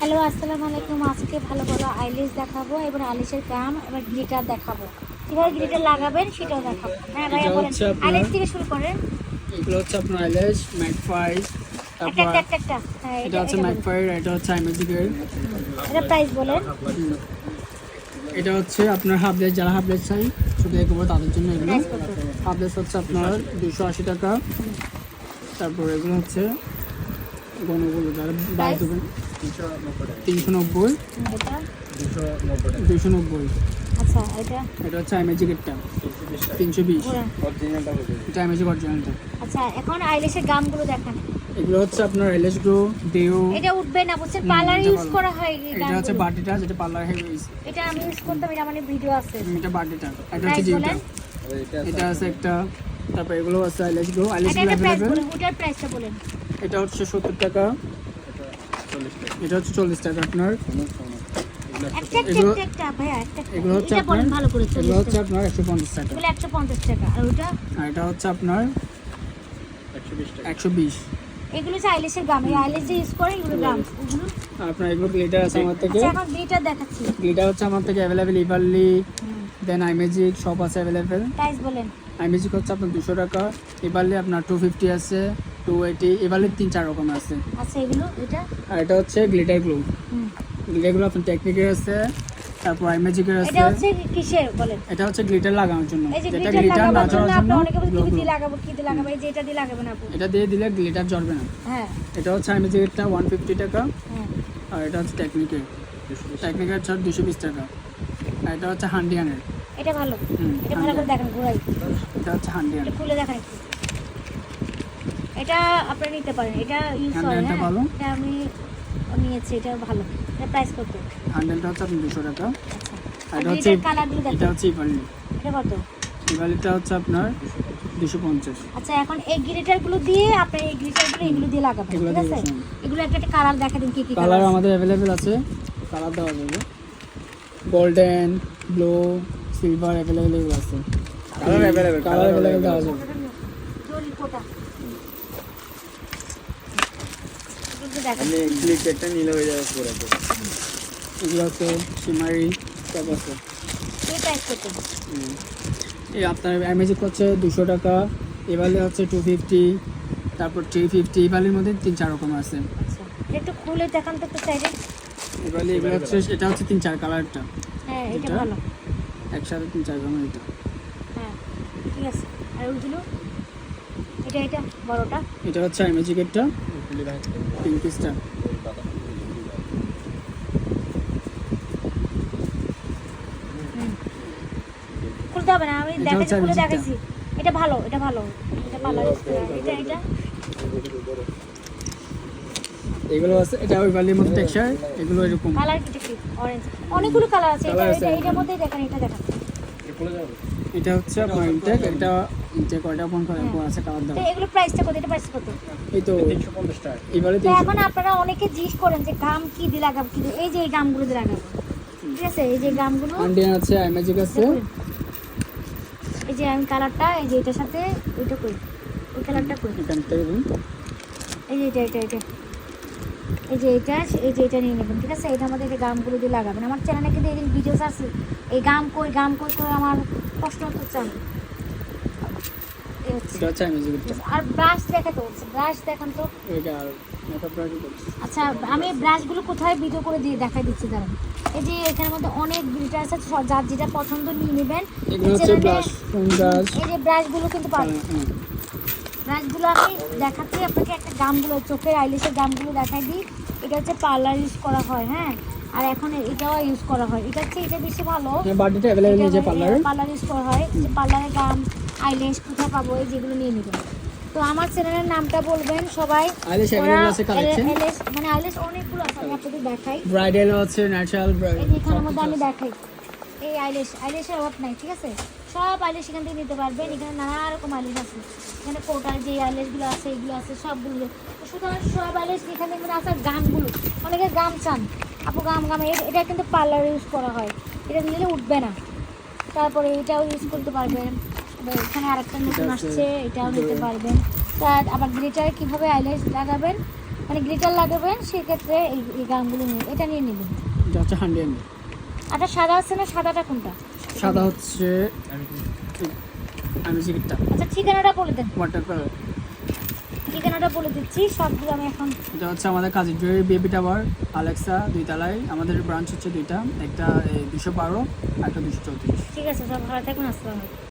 Hello আসসালামু আলাইকুম। আজকে ভালো ভালো আইলিশ দেখাবো এবার আইলিশের গাম এবার গ্লিটার দেখাবো। কীভাবে গ্লিটার লাগাবেন সেটাও দেখাবো। হ্যাঁ ভাইয়া বলেন। আইলিশ থেকে শুরু করেন। এগুলো হচ্ছে আপনার আইল্যাশ ম্যাকফাই একটা তারপর একটা একটা একটা। হ্যাঁ এটা হচ্ছে বলেন। এটা হচ্ছে আইমেজিকের এটা প্রাইস বলেন। এটা হচ্ছে আপনার হাফলেস যারা হাফলেস চাই শুধু এগুলো তাদের জন্য এগুলো। প্রাইস কত হচ্ছে আপনার দুশো আশি টাকা। তারপর এগুলো হচ্ছে গণগুলো যারা বাই দেবেন। তিনশো নব্বই। দুশো নব্বই। আচ্ছা এটা? এটা হচ্ছে তিনশো বিশ। এটা অরিজিনালটা আচ্ছা এখন আইলিশের গামগুলো দেখান। এগুলো হচ্ছে আপনার এলএস গ্রো ডেও এটা উঠবে না বুঝছেন? পার্লার ইউজ করা হয় এটা হচ্ছে। বাটিটা যেটা পার্লার হেভি এটা আমি ইউজ করতাম এটা মানে ভিডিও আছে। এটা বাটিটা এটা হচ্ছে জিমটা এটা আছে একটা। তারপর এগুলো আছে আইলেস গ্রো। প্রাইসটা বলেন। এটা হচ্ছে সত্তর টাকা। এটা হচ্ছে চল্লিশ টাকা আপনার। এগুলো- হচ্ছে আপনার বলেন ভালো করে এগুলো হচ্ছে আপনার একশো পঞ্চাশ টাকা। একশো পঞ্চাশ টাকা আর ওটা? আর এটা হচ্ছে আপনার একশো বিশ এগুলো হচ্ছে আইলেসের গাম এই আইলেস যে ইউজ করে এগুলো গাম। আপনার এগুলো গ্লিটার আছে আমার থেকে। আচ্ছা এখন গ্লিটার দেখাচ্ছি। গ্লিটার হচ্ছে আমার থেকে অ্যাভেলেবেল ইভারলি দেন আইমেজিক সব আছে অ্যাভেলেবেল প্রাইস বলেন। আইমেজিক হচ্ছে আপনার দুশো টাকা। ইভারলি আপনার টু ফিফটি আছে। টু এইটি ইভারলি তিন চার রকম আছে। আচ্ছা এগুলো এটা? আর এটা হচ্ছে গ্লিটার গ্লো হুম। গ্লিটারগুলো আপনার টেকনিকের আছে তারপর আইমেজিকের আছে এটা হচ্ছে কিসের বলেন? এটা হচ্ছে গ্লিটার লাগানোর জন্য। যেটা গ্লিটার গ্লিটার না লাগাবার জন্য অনেকে বলছে কি। দিয়ে লাগাবো কি দিয়ে লাগাবো? এই যে এটা দিয়ে লাগাবেন আপু। এটা দিয়ে দিলে গ্লিটার জ্বলবে না। হ্যাঁ। এটা হচ্ছে ওয়ান ফিফটি টাকা। আর এটা হচ্ছে টেকনিকের টেকনিকের ছাড় দুশো বিশ টাকা। আর এটা হচ্ছে হান্ডিয়ানের। এটা ভালো। এটা ভালো করে দেখেন ঘোরাই। এটা হচ্ছে হান্ডিয়ান খুলে দেখেন এটা আপনারা নিতে পারেন। এটা ইউজ হ্যাঁ, হয়? এটা আমি নিয়েছি এটা ভালো। এটা প্রাইস কত? হান্ডিয়ানটা হচ্ছে আপনার দুশো টাকা। আচ্ছা। এটা হচ্ছে কালারগুলো এটা হচ্ছে ইভালি এটা কত? ইভালিটা হচ্ছে আপনার দুশো পঞ্চাশ। আচ্ছা এখন এই দিয়ে আপনি এই গ্লিটারগুলো এগুলো দিয়ে লাগাবেন ঠিক আছে? এগুলো একটা একটা কালার দেখা দিন কি কি কালার কালার আমাদের অ্যাভেলেবেল আছে। কালার দেওয়া যাবে। গোল্ডেন ব্লু সিলভার অ্যাভেলেবেল এগুলো আছে। Colour available, কালার অ্যাভেলেবেল দেওয়া যাবে। ক্লিক একটা নিলে হয়ে যাবে পুরো এগুলো আছে সিমারি সব আছে এই আপনার অ্যামেজিক হচ্ছে দুশো টাকা এবারে হচ্ছে টু ফিফটি তারপর থ্রি ফিফটি এবারের মধ্যে তিন চার রকম আছে। আচ্ছা একটু খুলে দেখান তো একটু সাইডে এবারে এগুলো হচ্ছে এটা হচ্ছে তিন চার কালারটা। হ্যাঁ এটা? ভালো। একসাথে তিন চার রকমের এটা। হ্যাঁ ঠিক আছে। আর ওইগুলো? এটা এটা বড়টা। এটা হচ্ছে অ্যামেজিকেরটা তিন পিসটা খুলতে হবে না আমি এটা দেখাচ্ছি খুলে দেখাচ্ছি। এটা ভালো এটা ভালো। এটা ভালো এটা এটা এগুলো আছে এটা ওই বালির মধ্যে টেক্সচার এগুলো এরকম। কালার কি কি অরেঞ্জ অনেকগুলো কালার আছে। এটা এটার হ্যাঁ। মধ্যে দেখেন। এটা দেখেন এটা হচ্ছে আপনার ইনটেক এটা ইনটেক কয়টা ফোন করে আছে কালার দেওয়া এগুলো প্রাইসটা কত? এটা প্রাইস কত? এই তো তিনশো পঞ্চাশ টাকা। এবারে তো এখন আপনারা অনেকে জিজ্ঞেস করেন যে গাম কি দিয়ে লাগাবো কি এই যে এই গামগুলো দিয়ে লাগাবো ঠিক আছে? এই যে গামগুলো। আন্ডিয়ান আছে অ্যামেজিক আছে। এই যে আমি কালারটা এই যে এটার সাথে ওইটা করি। ওই কালারটা করি। এখান থেকে দিন। এই যে এটা এটা এটা। এই যে এটা এই যে এটা নিয়ে নেবেন ঠিক আছে? এটা আমাদের এই গামগুলো দিয়ে লাগাবেন। আমার চ্যানেলে কিন্তু এই ভিডিওস আছে। এই গাম কই গাম কই করে আমার কষ্ট হতে আর ব্রাশ দেখাতে বলছে ব্রাশ দেখান তো। আচ্ছা আমি ব্রাশগুলো কোথায় ভিডিও করে দিয়ে দেখাই দিচ্ছি দাঁড়ান। এই যে এখানের মধ্যে অনেক আছে যার যেটা পছন্দ নিয়ে নেবেন। এই যে ব্রাশগুলো কিন্তু পাবেন। ব্রাশগুলো আমি দেখাচ্ছি আপনাকে একটা গামগুলো চোখের আইলিশের গামগুলো দেখাই দিই। এটা হচ্ছে পার্লার ইউজ করা হয় হ্যাঁ? আর এখন এটাও ইউজ করা হয়। এটা হচ্ছে এটা বেশি ভালো। বার্থডেটা নিয়ে যে পার্লার পার্লার ইউজ করা হয়। যে পার্লারের গাম আইলেশ কোথায় পাবো এই যেগুলো নিয়ে নেবেন তো আমার চ্যানেলের নামটা বলবেন সবাই। ওরা অ্যাভেলেবেল আছে কালেকশন মানে আইলেশ অনেকগুলো আছে আমি আপনাদের দেখাই। ব্রাইডাল আছে ন্যাচারাল এই যে মধ্যে আমি দেখাই। এই আইলেশ আইলেশের অভাব নাই ঠিক আছে? সব আইলেশ এখান থেকে নিতে পারবেন। এখানে নানা রকম আইলেশ আছে। এখানে কোটার যে আইলেশগুলো আছে এগুলো আছে সবগুলো। সুতরাং সব আইলেশ এখানে মানে আছে আর গামগুলো। অনেকে গাম চান। আপু গাম গাম এটা কিন্তু পার্লার ইউজ করা হয়। এটা নিলে উঠবে না। তারপরে এটাও ইউজ করতে পারবেন। এখানে আরেকটা নতুন আসছে এটাও নিতে পারবেন। তার আবার গ্লিটার কীভাবে আইলাইস লাগাবেন? মানে গ্লিটার লাগাবেন সেক্ষেত্রে এই এই গামগুলো নিয়ে এটা নিয়ে নেবেন। এটা হচ্ছে হান্ড্রেড আটা সাদা আছে না সাদাটা কোনটা? সাদা হচ্ছে আমি আচ্ছা ঠিকানাটা বলে দেন। ওয়াটার ঠিকানাটা বলে দিচ্ছি সবগুলো আমি এখন এটা হচ্ছে আমাদের কাজের জয়ের বেবি টাওয়ার আলেক্সা দুই তলায়। আমাদের ব্রাঞ্চ হচ্ছে দুইটা একটা দুশো বারো আর একটা দুশো চৌত্রিশ। ঠিক আছে সব ভালো থাকুন আসসালামু আলাইকুম।